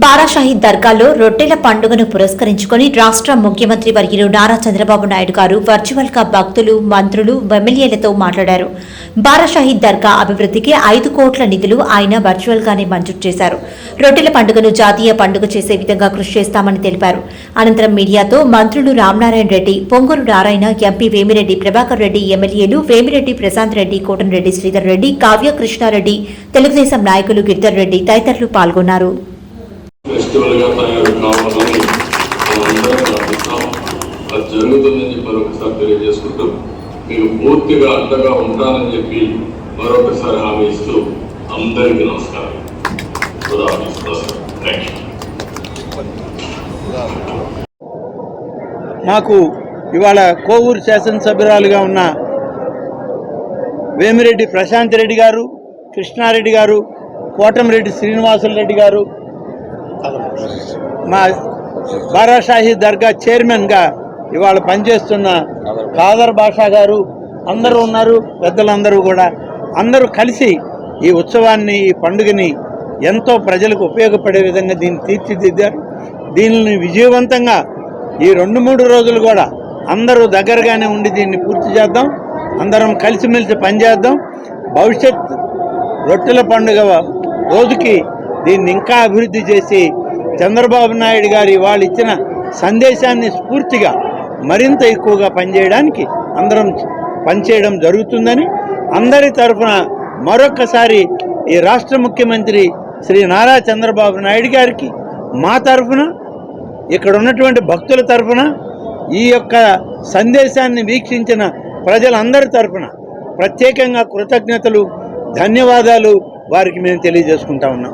బారాషాహి దర్గాలో రొట్టెల పండుగను పురస్కరించుకొని రాష్ట్ర ముఖ్యమంత్రి వర్యులు నారా చంద్రబాబు నాయుడు గారు వర్చువల్గా భక్తులు మంత్రులు ఎమ్మెల్యేలతో మాట్లాడారు. బారాషాహి దర్గా అభివృద్ధికి ఐదు కోట్ల నిధులు ఆయన వర్చువల్ గానే మంజూరు చేశారు. రొట్టెల పండుగను జాతీయ పండుగ చేసే విధంగా కృషి చేస్తామని తెలిపారు. అనంతరం మీడియాతో మంత్రులు రామనారాయణ రెడ్డి పొంగూరు నారాయణ ఎంపీ వేమిరెడ్డి ప్రభాకర్ రెడ్డి ఎమ్మెల్యేలు వేమిరెడ్డి ప్రశాంత్ రెడ్డి కోటంరెడ్డి శ్రీధర్ రెడ్డి కావ్య కృష్ణారెడ్డి తెలుగుదేశం నాయకులు గిరిధర్ రెడ్డి తదితరులు పాల్గొన్నారు. ఫెస్టివల్గా తయారు కావాలని మనందరం ప్రార్థిస్తాం అది జరుగుతుందని చెప్పి ఒకసారి తెలియజేసుకుంటూ మీకు పూర్తిగా అండగా ఉంటానని చెప్పి మరొకసారి హామీ ఇస్తూ అందరికీ నమస్కారం. మాకు ఇవాళ కోవూరు శాసనసభ్యురాలుగా ఉన్న వేమిరెడ్డి ప్రశాంత్ రెడ్డి గారు కృష్ణారెడ్డి గారు కోటమిరెడ్డి శ్రీనివాసులు రెడ్డి గారు మా బారాషాహి దర్గా చైర్మన్గా ఇవాళ పనిచేస్తున్న కాదర్ బాషా గారు అందరూ ఉన్నారు పెద్దలందరూ కూడా. అందరూ కలిసి ఈ ఉత్సవాన్ని ఈ పండుగని ఎంతో ప్రజలకు ఉపయోగపడే విధంగా దీన్ని తీర్చిదిద్దారు. దీనిని విజయవంతంగా ఈ రెండు మూడు రోజులు కూడా అందరూ దగ్గరగానే ఉండి దీన్ని పూర్తి చేద్దాం. అందరం కలిసిమెలిసి పనిచేద్దాం. భవిష్యత్ రొట్టెల పండుగ రోజుకి దీన్ని ఇంకా అభివృద్ధి చేసి చంద్రబాబు నాయుడు గారి వాళ్ళు ఇచ్చిన సందేశాన్ని స్ఫూర్తిగా మరింత ఎక్కువగా పనిచేయడానికి అందరం పనిచేయడం జరుగుతుందని అందరి తరఫున మరొకసారి ఈ రాష్ట్ర ముఖ్యమంత్రి శ్రీ నారా చంద్రబాబు నాయుడు గారికి మా తరఫున ఇక్కడ ఉన్నటువంటి భక్తుల తరఫున ఈ యొక్క సందేశాన్ని వీక్షించిన ప్రజలందరి తరఫున ప్రత్యేకంగా కృతజ్ఞతలు ధన్యవాదాలు వారికి మేము తెలియజేసుకుంటా ఉన్నాం.